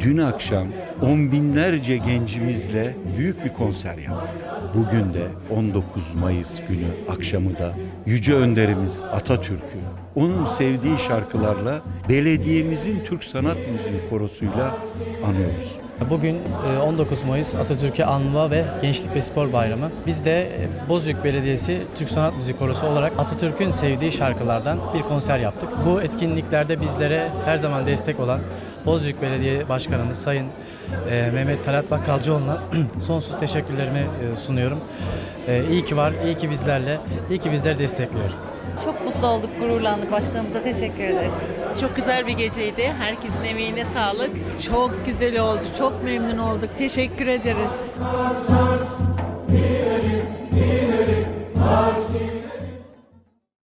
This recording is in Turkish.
Dün akşam on binlerce gencimizle büyük bir konser yaptık. Bugün de 19 Mayıs günü akşamı da Yüce Önderimiz Atatürk'ü onun sevdiği şarkılarla belediyemizin Türk Sanat Müziği korosuyla anıyoruz. Bugün e, 19 Mayıs Atatürk'e anma ve Gençlik ve Spor Bayramı. Biz de e, Bozüyük Belediyesi Türk Sanat Müziği Korosu olarak Atatürk'ün sevdiği şarkılardan bir konser yaptık. Bu etkinliklerde bizlere her zaman destek olan Bozüyük Belediye Başkanımız Sayın e, Mehmet Talat Bakkalcıoğlu'na sonsuz teşekkürlerimi e, sunuyorum. E, İyi ki var, iyi ki bizlerle, iyi ki bizleri destekliyor. Çok mutlu olduk, gururlandık. Başkanımıza teşekkür ederiz. Çok güzel bir geceydi. Herkesin emeğine sağlık. Çok güzel oldu. Çok memnun olduk. Teşekkür ederiz.